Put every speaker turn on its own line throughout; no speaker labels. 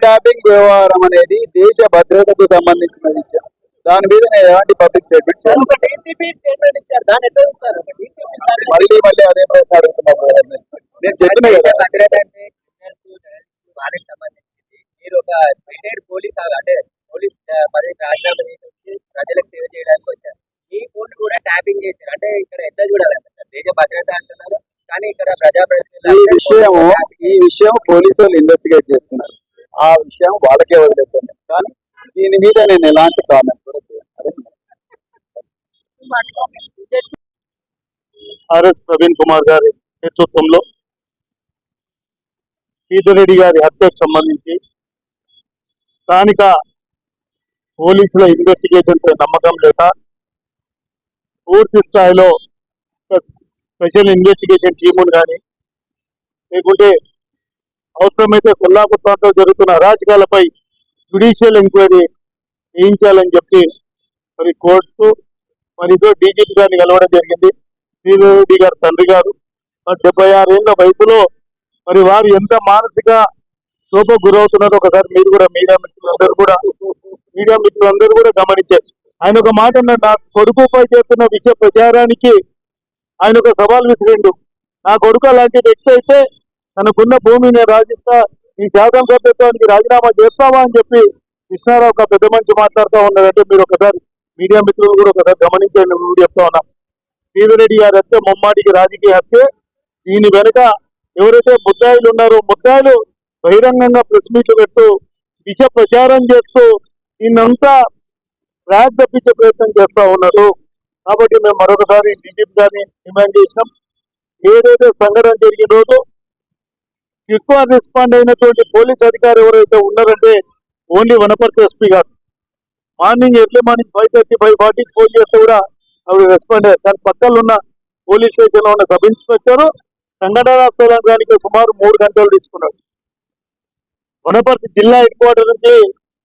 Tapping వ్యవహారం అనేది దేశ భద్రతకు సంబంధించిన విషయం. దాని మీద నేను ఎలాంటి పబ్లిక్ స్టేట్మెంట్ మళ్ళీ మళ్ళీ అదే ప్రశ్న అడుగుతున్నాను నేను. చెప్పిన కదా.
పోలీస్ అంటే పోలీస్ మరి రాజీనామా ప్రజలకు సేవ చేయడానికి వచ్చారు. మీ ఫోన్ కూడా ట్యాపింగ్ చేశారు. అంటే ఇక్కడ ఎంత చూడాలంటే దేశ భద్రత అంటున్నారు. కానీ ఇక్కడ ప్రజా
ఈ విషయం ఈ విషయం పోలీసు వాళ్ళు ఇన్వెస్టిగేట్ చేస్తున్నారు. ఆ విషయం వాళ్ళకే వదిలేస్తాను కానీ దీని మీద నేను ఎలాంటి కామెంట్ కూడా చేయను.
ఆర్ఎస్ ప్రవీణ్ కుమార్ గారి నేతృత్వంలో సీతారెడ్డి గారి హత్యకు సంబంధించి స్థానిక పోలీసుల ఇన్వెస్టిగేషన్ పై నమ్మకం లేక పూర్తి స్థాయిలో స్పెషల్ ఇన్వెస్టిగేషన్ టీములు కానీ లేకుంటే అవసరమైతే కొల్లాపూర్ ప్రాంతంలో జరుగుతున్న అరాచకాలపై జ్యుడిషియల్ ఎంక్వైరీ చేయించాలని చెప్పి మరి కోర్టు మరి ఇదో డీజీపీ గారిని కలవడం జరిగింది. బిదేవీడి గారు తండ్రి గారు. మరి డెబ్బై ఆరేళ్ళ వయసులో మరి వారు ఎంత మానసిక శోభకు గురవుతున్నారు. ఒకసారి మీరు కూడా మీడియా మిత్రులందరూ కూడా మీడియా మిత్రులందరూ కూడా గమనించారు ఆయన ఒక మాట అన్నాడు నా కొడుకుపై చేస్తున్న విషయ ప్రచారానికి ఆయన ఒక సవాల్ విసిరిండు. నా కొడుకు అలాంటి వ్యక్తి అయితే తనకున్న భూమి నేను రాజిస్తా ఈ శాసనసభ్యత్వానికి రాజీనామా చేస్తావా? అని చెప్పి కృష్ణారావు ఒక పెద్ద మంచి మాట్లాడుతూ ఉన్నదంటే మీరు ఒకసారి మీడియా మిత్రులు కూడా ఒకసారి గమనించండి. మేము చెప్తా ఉన్నాం. సీదిరెడ్డి గారి హత్య ముమ్మాటికి రాజకీయ హత్య. దీని వెనుక ఎవరైతే ముద్దాయిలు ఉన్నారో ముద్దాయిలు బహిరంగంగా ప్రెస్ మీట్లు పెడుతూ విష ప్రచారం చేస్తూ దీన్నంతా ట్రాక్ తప్పించే ప్రయత్నం చేస్తూ ఉన్నారు. కాబట్టి మేము మరొకసారి డీజీపీ గారిని డిమాండ్ చేసినాం. ఏదైతే సంఘటన జరిగిన రోజు క్విక్ రెస్పాండ్ అయినటువంటి పోలీస్ అధికారి ఎవరైతే ఉన్నారంటే ఓన్లీ వనపర్తి ఎస్పీ గారు. Morning early morning five thirty five ఫార్టీకి ఫోన్ చేస్తే కూడా ఆవిడ రెస్పాండ్ అయ్యారు. దాని పక్కన ఉన్న పోలీస్ స్టేషన్లో ఉన్న సబ్ ఇన్స్పెక్టర్ సంఘటన స్థలానికి సుమారు మూడు గంటలు తీసుకున్నాడు. వనపర్తి జిల్లా హెడ్ క్వార్టర్ నుంచి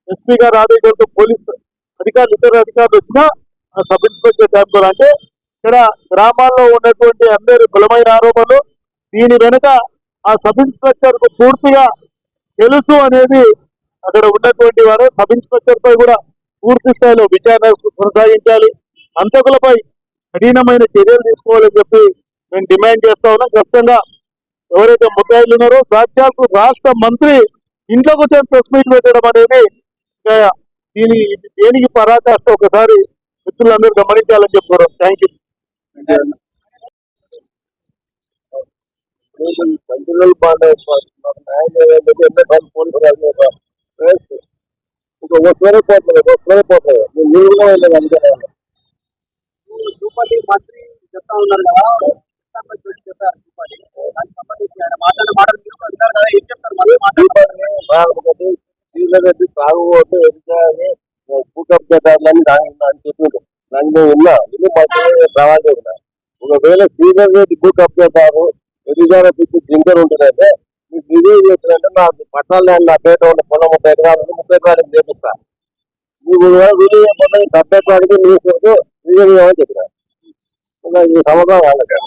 ఎస్పీ గారు ఆదేశాలతో పోలీస్ అధికారులు ఇతర అధికారులు వచ్చినా ఆ సబ్ ఇన్స్పెక్టర్ ట్యాంపర్ అంటే ఇక్కడ గ్రామాల్లో ఉన్నటువంటి అందరి బలమైన ఆరోపణలు దీని వెనుక ఆ సబ్ ఇన్స్పెక్టర్కు పూర్తిగా తెలుసు అనేది అక్కడ ఉన్నటువంటి వారు. సబ్ ఇన్స్పెక్టర్ పై కూడా పూర్తి స్థాయిలో విచారణ కొనసాగించాలి. హంతకులపై కఠినమైన చర్యలు తీసుకోవాలని చెప్పి మేము డిమాండ్ చేస్తా ఉన్నాం. ఖచ్చితంగా ఎవరైతే ముద్దాయిలు ఉన్నారో సాక్షాత్తు రాష్ట్ర మంత్రి ఇంట్లోకి వచ్చే ప్రెస్ మీట్ పెట్టడం అనేది ఇంకా దీని ఇది దేనికి పరాకాష్ట ఒకసారి మిత్రులందరూ గమనించాలని చెప్పుకోవడం థ్యాంక్ యూ
కంట్రోల్ బాగా ఒకసారి పోతుంది ఒకసారి పోతుంది మీరు కూడా వెళ్ళదు అంతే
తిరుపతి మంత్రి చెప్తా ఉన్నారు కదా.
తాగుబోతే ఎదుగుతాయని భూకప్ చేద్దామని దాని అని చెప్పిండు దాన్ని నేను విన్నా ఇది మాకు ఒకవేళ సీనియర్ రెడ్డి భూకప్ చేద్దాము ఎదుగుదల పిచ్చి జింకర్ ఉంటుందంటే మీకు రివ్యూ చేస్తుందంటే నాకు పట్టాల ల్యాండ్ నా పేట ఉన్న పొలం ముప్పై ఎకరాలు ముప్పై ఎకరాలకు చేపిస్తా మీకు రివ్యూ చేయకుండా డెబ్బై ఎకరాలకి మీరు వీలు చేయమని చెప్పిన ఈ సంవత్సరం వాళ్ళకి.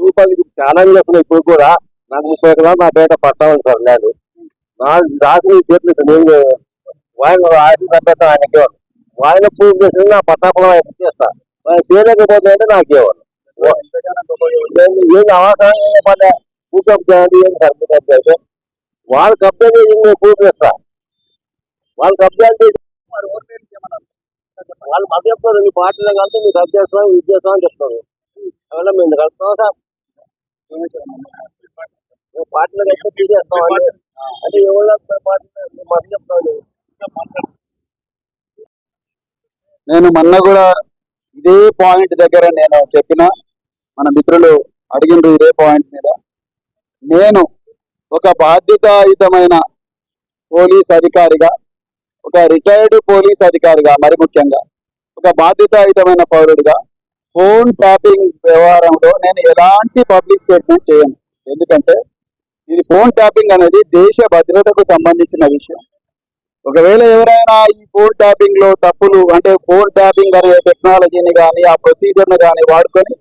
రూపాయలకి చాలా చేస్తున్నాయి ఇప్పుడు కూడా. నాకు ముప్పై ఎకరాలు నా పేట పట్టా ఉంది సార్ ల్యాండ్ నా రాసిన చేతులు ఇక్కడ నేను ఆయన ఆయన సంపేత ఆయనకి ఆయన పూజ చేసి నా పట్టాపురం ఆయన చేస్తా. ఆయన చేయలేకపోతే అంటే నాకు ఇవ్వాలి ఏం అవసరం పడ్డా చేయాలి ఏం సరిపోతుంది అయితే వాళ్ళు కబ్జా చేసి నేను పూజ చేస్తా వాళ్ళు కబ్జా చేసి? వాళ్ళు మాకు చెప్తారు నీ పార్టీలో కలిసి మీరు అది చేస్తాం ఇది చేస్తాం అని చెప్తారు అవునా మేము కలుస్తాం సార్? మేము పార్టీలో కలిసి ఇది చేస్తాం అని. అంటే ఎవరు పార్టీలో? మాకు చెప్తాను నేను మొన్న కూడా ఇదే పాయింట్ దగ్గర నేను చెప్పిన మన మిత్రులు అడిగిండ్రు ఇదే పాయింట్ మీద. నేను ఒక బాధ్యతాయుతమైన పోలీస్ అధికారిగా ఒక రిటైర్డ్ పోలీస్ అధికారిగా మరి ముఖ్యంగా ఒక బాధ్యతాయుతమైన పౌరుడిగా ఫోన్ ట్యాపింగ్ వ్యవహారంలో నేను ఎలాంటి పబ్లిక్ స్టేట్మెంట్ చేయను. ఎందుకంటే ఇది ఫోన్ ట్యాపింగ్ అనేది దేశ భద్రతకు సంబంధించిన విషయం.
ఒకవేళ ఎవరైనా ఈ ఫోన్ ట్యాపింగ్లో తప్పులు అంటే ఫోన్ ట్యాపింగ్ అనే టెక్నాలజీని కానీ ఆ ప్రొసీజర్ని కానీ వాడుకొని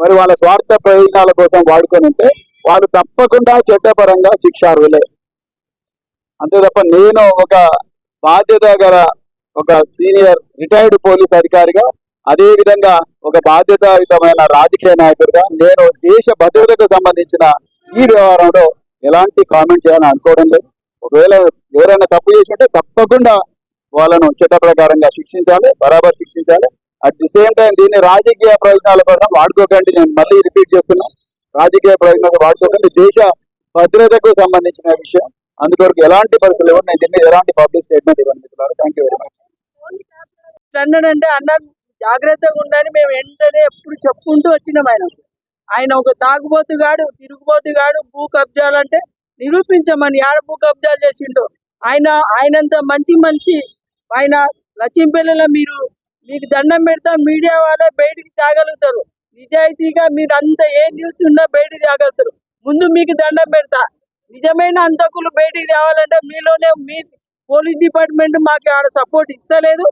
మరి వాళ్ళ స్వార్థ ప్రయోజనాల కోసం వాడుకొని ఉంటే వాళ్ళు తప్పకుండా చట్టపరంగా శిక్షార్హులే. అంతే తప్ప నేను ఒక బాధ్యత గల ఒక సీనియర్ రిటైర్డ్ పోలీస్ అధికారిగా అదే విధంగా ఒక బాధ్యతాయుతమైన రాజకీయ నాయకుడిగా నేను దేశ భద్రతకు సంబంధించిన ఈ వ్యవహారంలో ఎలాంటి కామెంట్ చేయాలని అనుకోవడం లేదు. ఒకవేళ ఎవరైనా తప్పు చేసి ఉంటే తప్పకుండా వాళ్ళను చట్ట ప్రకారంగా శిక్షించాలి బరాబర్ శిక్షించాలి. అట్ ది సేమ్ టైం దీన్ని రాజకీయ ప్రయోజనాల కోసం వాడుకోకండి. నేను మళ్ళీ రిపీట్ చేస్తున్నాను రాజకీయ ప్రయోజనాలు వాడుకోకండి. దేశ భద్రతకు సంబంధించిన విషయం. అందుకొరకు ఎలాంటి పరిస్థితులు ఇవ్వండి నేను దీన్ని ఎలాంటి పబ్లిక్ స్టేట్మెంట్ ఇవ్వండి మిత్రులారా. థ్యాంక్ యూ వెరీ మచ్
అంటే అన్న జాగ్రత్తగా ఉండని మేము వెంటనే ఎప్పుడు చెప్పుకుంటూ వచ్చినాం ఆయన. ఆయన ఒక తాగుబోతుగాడు తిరుగుబోతుగాడు భూ కబ్జాలంటే నిరూపించమని ఆడ భూ కబ్జాలు చేసిండో. ఆయన ఆయనంత మంచి మనిషి. ఆయన లక్ష్మీపల్లిలో మీరు మీకు దండం పెడతా. మీడియా వాళ్ళే బయటికి తాగలుగుతారు. నిజాయితీగా మీరు అంత ఏ న్యూస్ ఉన్నా బయటికి తేగలుగుతారు ముందు మీకు దండం పెడతా. నిజమైన అంతకులు బయటికి తేవాలంటే మీలోనే మీ పోలీస్ డిపార్ట్మెంట్ మాకు ఆడ సపోర్ట్ ఇస్తలేదు.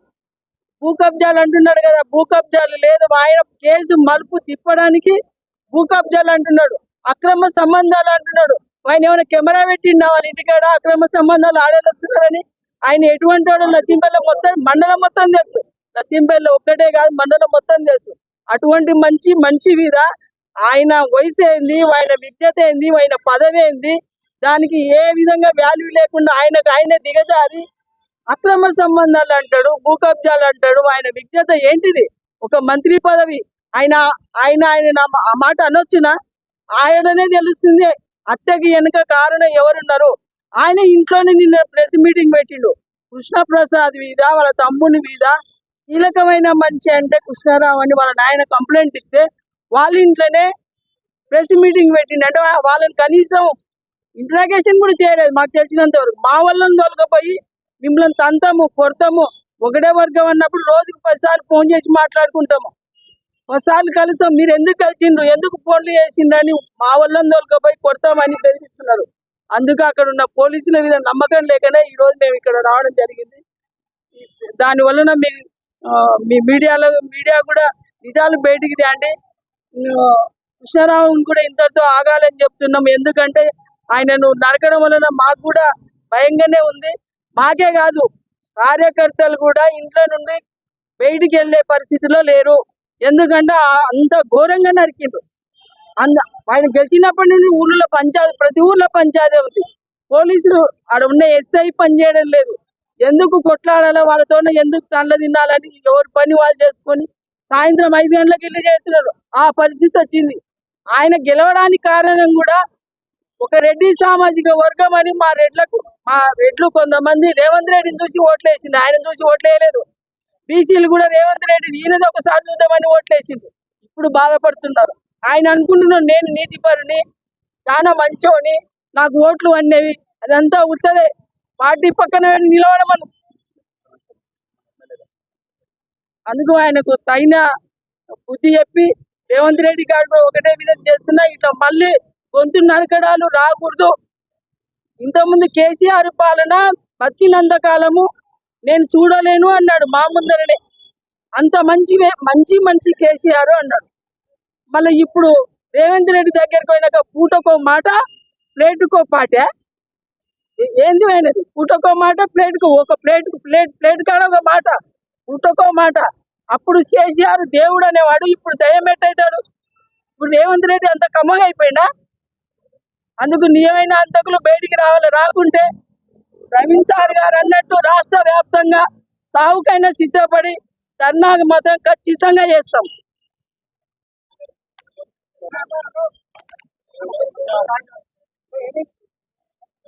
భూ కబ్జాలు అంటున్నాడు కదా భూ కబ్జాలు లేదు ఆయన కేసు మలుపు తిప్పడానికి భూ కబ్జాలు అంటున్నాడు. అక్రమ సంబంధాలు అంటున్నాడు. ఆయన ఏమైనా కెమెరా పెట్టిండా వాళ్ళ ఇంటికాడ? అక్రమ సంబంధాలు ఆడేస్తున్నారని ఆయన ఎటువంటి వాడు? లచ్చింపల్లి మొత్తం మండలం మొత్తం తెలుసు. లచ్చింపల్లి ఒక్కటే కాదు మండలం మొత్తం తెలుసు. అటువంటి మంచి మంచి మీద ఆయన వయసు ఏంది ఆయన విద్యత ఏంది ఆయన పదవి ఏంది దానికి ఏ విధంగా వాల్యూ లేకుండా ఆయనకు ఆయన దిగజారి అక్రమ సంబంధాలు అంటాడు భూకబ్జాలు అంటాడు ఆయన విజ్ఞత ఏంటిది? ఒక మంత్రి పదవి. ఆయన ఆయన ఆయన ఆ మాట అనొచ్చునా? ఆయననే తెలుస్తుంది. హత్యకి వెనుక కారణం ఎవరున్నారు? ఆయన ఇంట్లోనే నిన్న ప్రెస్ మీటింగ్ పెట్టిండు. కృష్ణప్రసాద్ మీద వాళ్ళ తమ్ముని మీద కీలకమైన మనిషి అంటే కృష్ణారావు అని వాళ్ళ నాయన కంప్లైంట్ ఇస్తే వాళ్ళ ఇంట్లోనే ప్రెస్ మీటింగ్ పెట్టిండు. అంటే వాళ్ళని కనీసం ఇంట్రాగేషన్ కూడా చేయలేదు. మాకు తెలిసినంత వరకు. మా వాళ్ళని తొలగపోయి మిమ్మల్ని తంతాము కొడతాము. ఒకటే వర్గం అన్నప్పుడు రోజుకు పదిసార్లు ఫోన్ చేసి మాట్లాడుకుంటాము. ఒకసార్లు కలుస్తాం మీరు ఎందుకు కలిసిండ్రు? ఎందుకు ఫోన్లు చేసిండ్రని మా వాళ్ళని తొలగపోయి కొడతామని బెదిరిస్తున్నారు. అందుకు అక్కడ ఉన్న పోలీసుల మీద నమ్మకం లేకనే ఈ రోజు మేము ఇక్కడ రావడం జరిగింది. దాని వలన మీ ఆ, మీ మీడియాలో మీడియా కూడా నిజాలు బయటికి తేండి. ఆ, కృష్ణారావుని కూడా ఇంతటితో ఆగాలని చెప్తున్నాం. ఎందుకంటే ఆయనను నరకడం వలన మాకు కూడా భయంగానే ఉంది. మాకే కాదు కార్యకర్తలు కూడా ఇంట్లో నుండి బయటికి వెళ్ళే పరిస్థితిలో లేరు. ఎందుకంటే అంత ఘోరంగా నరికిండ్రు. అంద ఆయన గెలిచినప్పటి నుండి ఊళ్ళో పంచాయతీ ప్రతి ఊర్లో పంచాయతీ ఉంది. పోలీసులు ఆడ ఉన్న ఎస్ఐ పనిచేయడం లేదు. ఎందుకు కొట్లాడాలో వాళ్ళతో ఎందుకు తండ్ల తినాలని ఎవరి పని వాళ్ళు చేసుకొని సాయంత్రం ఐదు గంటలకు వెళ్ళి చేస్తున్నారు. ఆ పరిస్థితి వచ్చింది. ఆయన గెలవడానికి కారణం కూడా ఒక రెడ్డి సామాజిక వర్గం అని మా రెడ్లకు మా రెడ్లు కొంతమంది రేవంత్ రెడ్డిని చూసి ఓట్లేసింది. ఆయన చూసి ఓట్లేయలేదు. బీసీలు కూడా రేవంత్ రెడ్డి ఈయనది ఒకసారి చూద్దామని ఓట్లేసింది. ఇప్పుడు బాధపడుతున్నారు. ఆయన అనుకుంటున్నాడు నేను నీతిపరుని చాలా మంచోని నాకు ఓట్లు అనేవి అదంతా ఉత్తదే. పార్టీ పక్కన నిలవడమను అందుకు ఆయనకు తగిన బుద్ధి చెప్పి రేవంత్ రెడ్డి గారు ఒకటే విధంగా చేస్తున్నా ఇట్లా మళ్ళీ గొంతు నరకడాలు రాకూడదు. ఇంతకుముందు కేసీఆర్ పాలన బతికినంత కాలము నేను చూడలేను అన్నాడు మా ముందరనే. అంత మంచి మంచి మంచి కేసీఆర్ అన్నాడు. మళ్ళీ ఇప్పుడు రేవంత్ రెడ్డి దగ్గరికి పోయినాక పూటకో మాట ప్లేటుకో పాటే? ఏంది అయినది పూటకో మాట ప్లేట్కు ఒక ప్లేట్ ప్లేట్ ప్లేట్ కాడ ఒక మాట. పూటకో మాట. అప్పుడు కేసీఆర్ దేవుడు అనేవాడు ఇప్పుడు దయ్యం ఎట్టయితాడు? ఇప్పుడు రేవంత్ రెడ్డి అంత కమ్మగా అయిపోయిందా అందుకు నియమైన అంతకులు బయటికి రావాలి రాకుంటే ప్రవీణ్ సార్ గారు అన్నట్టు రాష్ట్ర వ్యాప్తంగా సాగుకైనా సిద్ధపడి ధర్నాకు మాత్రం ఖచ్చితంగా చేస్తాం.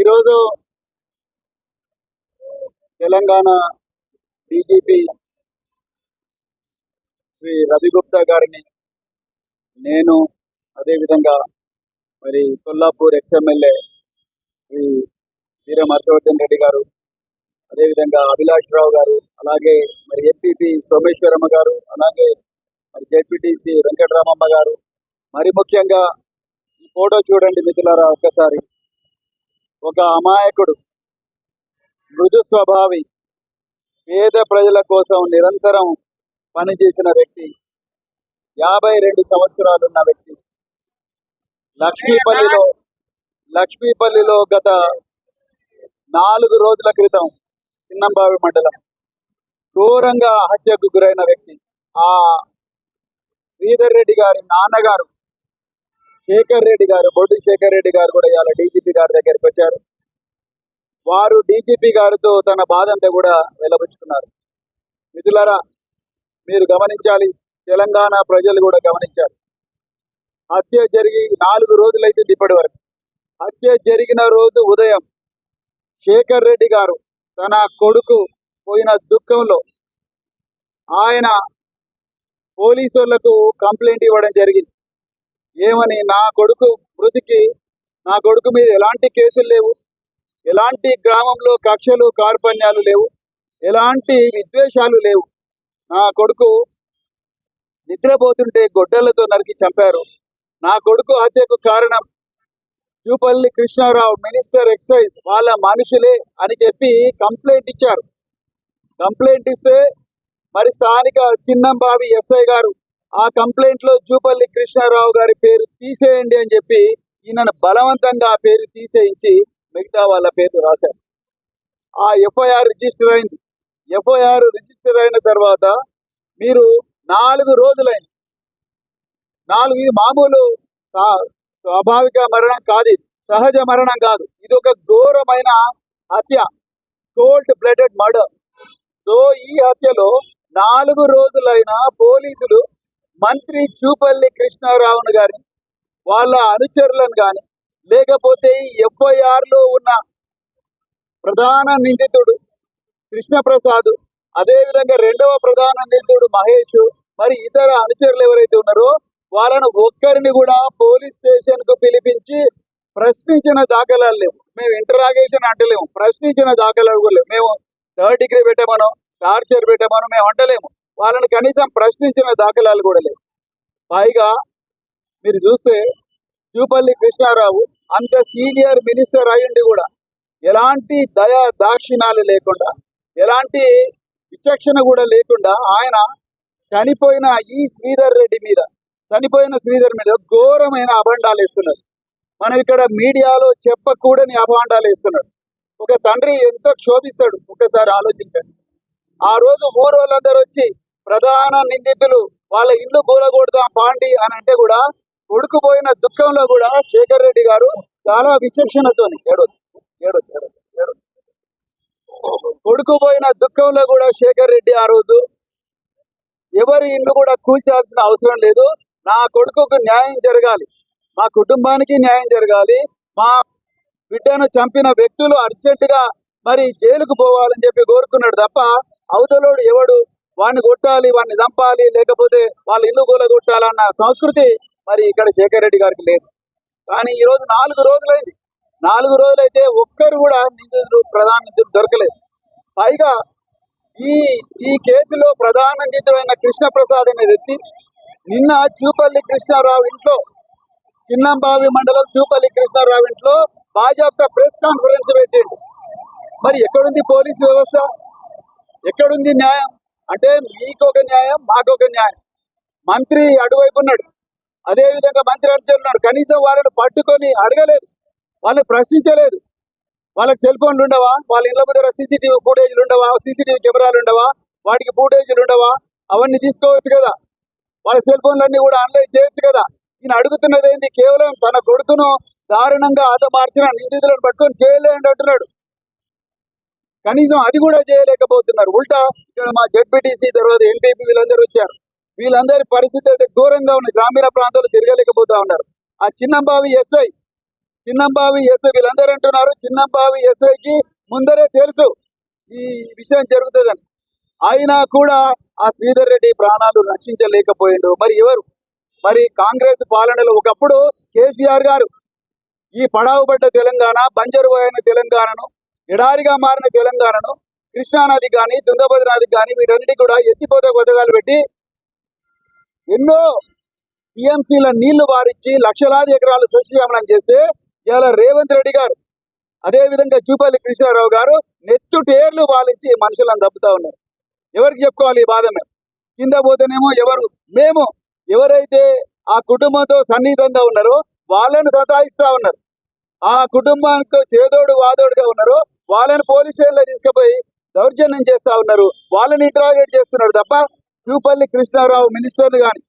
ఈరోజు తెలంగాణ డీజీపీ శ్రీ రవిగుప్తా గారిని నేను అదేవిధంగా మరి కొల్లాపూర్ ఎక్స్ఎమ్మెల్యే శ్రీ వీరం హర్షవర్ధన్ రెడ్డి గారు అదేవిధంగా అభిలాష్ రావు గారు అలాగే మరి ఎంపీపీ సోమేశ్వరమ్మ గారు అలాగే మరి జడ్పీటీసీ వెంకటరామమ్మ గారు. మరి ముఖ్యంగా ఈ ఫోటో చూడండి మిత్రులారా ఒక్కసారి. ఒక అమాయకుడు మృదు స్వభావి పేద ప్రజల కోసం నిరంతరం పనిచేసిన వ్యక్తి యాభై రెండు సంవత్సరాలున్న వ్యక్తి. లక్ష్మీపల్లిలో లక్ష్మీపల్లిలో గత నాలుగు రోజుల క్రితం చిన్నంబావి మండలం ఘోరంగా హత్యకు గురైన వ్యక్తి. ఆ శ్రీధర్ రెడ్డి గారి నాన్నగారు శేఖర్ రెడ్డి గారు బొడ్డు శేఖర్ రెడ్డి గారు కూడా ఇవాళ డీజీపీ గారి దగ్గరికి వచ్చారు. వారు డీజీపీ గారితో తన బాధ అంతా కూడా వెలబుచ్చుకున్నారు మిథులరా మీరు గమనించాలి తెలంగాణ ప్రజలు కూడా గమనించాలి. హత్య జరిగి నాలుగు రోజులైతే ఇప్పటి వరకు. హత్య జరిగిన రోజు ఉదయం శేఖర్ రెడ్డి గారు తన కొడుకు పోయిన దుఃఖంలో ఆయన పోలీసులకు కంప్లైంట్ ఇవ్వడం జరిగింది. ఏమని నా కొడుకు మృతికి నా కొడుకు మీద ఎలాంటి కేసులు లేవు. ఎలాంటి గ్రామంలో కక్షలు కార్పణ్యాలు లేవు. ఎలాంటి విద్వేషాలు లేవు. నా కొడుకు నిద్రపోతుంటే గొడ్డలతో నరికి చంపారు. నా కొడుకు హత్యకు కారణం జూపల్లి కృష్ణారావు మినిస్టర్ ఎక్సైజ్ వాళ్ళ మనుషులే అని చెప్పి కంప్లైంట్ ఇచ్చారు. కంప్లైంట్ ఇస్తే మరి స్థానిక చిన్నంబావి ఎస్ఐ గారు ఆ కంప్లైంట్లో జూపల్లి కృష్ణారావు గారి పేరు తీసేయండి అని చెప్పి ఈయనను బలవంతంగా ఆ పేరు తీసేయించి మిగతా వాళ్ళ పేరు రాశారు. ఆ ఎఫ్ఐఆర్ రిజిస్టర్ అయింది. ఎఫ్ఐఆర్ రిజిస్టర్ అయిన తర్వాత మీరు నాలుగు రోజులైంది. నాలుగు ఇది మామూలు స్వాభావిక మరణం కాదు సహజ మరణం కాదు. ఇది ఒక ఘోరమైన హత్య. Cold blooded murder. సో ఈ హత్యలో నాలుగు రోజులైన పోలీసులు మంత్రి జూపల్లి కృష్ణారావును గాని వాళ్ళ అనుచరులను కానీ లేకపోతే ఈ ఎఫ్ఐఆర్లో ఉన్న ప్రధాన నిందితుడు కృష్ణప్రసాద్ అదే విధంగా రెండవ ప్రధాన నిందితుడు మహేష్ మరి ఇతర అనుచరులు ఎవరైతే ఉన్నారో వాళ్ళను ఒక్కరిని కూడా పోలీస్ స్టేషన్కు పిలిపించి ప్రశ్నించిన దాఖలాలు లేవు. మేము ఇంటరాగేషన్ అంటలేము. ప్రశ్నించిన దాఖలాలు లేవు. మేము థర్డ్ డిగ్రీ పెట్టమను టార్చర్ పెట్టమను మేము అంటలేము. వాళ్ళని కనీసం ప్రశ్నించిన దాఖలాలు కూడా లేవు. పైగా మీరు చూస్తే జూపల్లి కృష్ణారావు అంత సీనియర్ మినిస్టర్ అయ్యుండి కూడా ఎలాంటి దయా దాక్షిణాలు లేకుండా ఎలాంటి విచక్షణ కూడా లేకుండా ఆయన చనిపోయిన ఈ శ్రీధర్ రెడ్డి మీద చనిపోయిన శ్రీధర్ మీద ఘోరమైన అభండాలు ఇస్తున్నారు మనం ఇక్కడ మీడియాలో చెప్పకూడని అభాండాలు ఇస్తున్నాడు ఒక తండ్రి ఎంత క్షోభిస్తాడు? ఒకసారి ఆలోచించండి. ఆ రోజు ఊరోళ్ళందరూ వచ్చి ప్రధాన నిందితులు వాళ్ళ ఇల్లు కూలగొడదాం పాండి అని అంటే కూడా ఉడుకుపోయిన దుఃఖంలో కూడా శేఖర్ రెడ్డి గారు చాలా విచక్షణతో ఏడు ఏడు దుఃఖంలో కూడా శేఖర్ రెడ్డి ఆ రోజు ఎవరి ఇల్లు కూడా కూల్చాల్సిన అవసరం లేదు. నా కొడుకుకు న్యాయం జరగాలి. మా కుటుంబానికి న్యాయం జరగాలి. మా బిడ్డను చంపిన వ్యక్తులు అర్జెంటుగా మరి జైలుకు పోవాలని చెప్పి కోరుకున్నాడు తప్ప అవతలోడు ఎవడు? వాడిని కొట్టాలి వాడిని చంపాలి లేకపోతే వాళ్ళ ఇల్లు కూలగొట్టాలన్న సంస్కృతి మరి ఇక్కడ శేఖర్ రెడ్డి గారికి లేదు. కానీ ఈ రోజు నాలుగు రోజులైంది. నాలుగు రోజులైతే ఒక్కరు కూడా నిందితులు ప్రధాన నిందితులు దొరకలేదు. పైగా ఈ ఈ కేసులో ప్రధాన నిందితుడైన కృష్ణప్రసాద్ అనే వ్యక్తి నిన్న చూపల్లి కృష్ణారావు ఇంట్లో చిన్నంబావి మండలం చూపల్లి కృష్ణారావు ఇంట్లో భాజపా ప్రెస్ కాన్ఫరెన్స్ పెట్టిండు. మరి ఎక్కడుంది పోలీసు వ్యవస్థ? ఎక్కడుంది న్యాయం? అంటే మీకు ఒక న్యాయం మాకు ఒక న్యాయం. మంత్రి అటువైపు ఉన్నాడు అదే విధంగా మంత్రి అనుచరున్నాడు కనీసం వాళ్ళని పట్టుకొని అడగలేదు. వాళ్ళని ప్రశ్నించలేదు. వాళ్ళకి సెల్ ఫోన్లు ఉండవా? వాళ్ళ ఇళ్ళ ముందర సీసీటీవీ ఫుటేజ్లు ఉండవా? సీసీటీవీ కెమెరాలు ఉండవా? వాటికి ఫుటేజ్లు ఉండవా? అవన్నీ తీసుకోవచ్చు కదా. వాళ్ళ సెల్ ఫోన్లన్నీ కూడా ఆన్లైన్ చేయొచ్చు కదా. ఈయన అడుగుతున్నది ఏంది కేవలం తన కొడుకును దారుణంగా హతమార్చిన నిందితులను పట్టుకొని చేయలేండి అంటున్నాడు కనీసం అది కూడా చేయలేకపోతున్నారు. ఉల్టా ఇక్కడ మా జడ్పీటీసీ తర్వాత ఎంపీపీ వీళ్ళందరూ వచ్చారు. వీళ్ళందరి పరిస్థితి అయితే ఘోరంగా ఉంది గ్రామీణ ప్రాంతాలు తిరగలేకపోతా ఉన్నారు. ఆ చిన్నంబావి ఎస్ఐ చిన్నంబావి ఎస్ఐ వీళ్ళందరూ అంటున్నారు చిన్నంబావి ఎస్ఐకి ముందరే తెలుసు ఈ విషయం జరుగుతుందని. అయినా కూడా ఆ శ్రీధర్ రెడ్డి ప్రాణాలు రక్షించలేకపోయిండు. మరి ఎవరు? మరి కాంగ్రెస్ పాలనలో ఒకప్పుడు కేసీఆర్ గారు ఈ పడావుపడ్డ తెలంగాణ బంజరు పోయిన తెలంగాణను ఎడారిగా మారిన తెలంగాణను కృష్ణానది కానీ తుంగభద్ర నది కానీ వీటన్నిటి కూడా ఎత్తిపోతే పథకాలు పెట్టి ఎన్నో టీఎంసీల నీళ్ళు వారిచ్చి లక్షలాది ఎకరాలు సస్యశ్యామలం చేస్తే ఇలా రేవంత్ రెడ్డి గారు అదే విధంగా జూపల్లి కృష్ణారావు గారు నెత్తుటేర్లు వాలించి మనుషులను చంపుతా ఉన్నారు. ఎవరికి చెప్పుకోవాలి ఈ బాధ మేము కింద పోతేనేమో ఎవరు? మేము ఎవరైతే ఆ కుటుంబంతో సన్నిహితంగా ఉన్నారో వాళ్ళను సతాయిస్తా ఉన్నారు. ఆ కుటుంబానికి చేదోడు వాదోడుగా ఉన్నారో వాళ్ళని పోలీస్ స్టేషన్లో తీసుకుపోయి దౌర్జన్యం చేస్తా ఉన్నారు. వాళ్ళని ఇంటరాగేట్ చేస్తున్నారు తప్ప చూపల్లి కృష్ణారావు మినిస్టర్లు కానీ.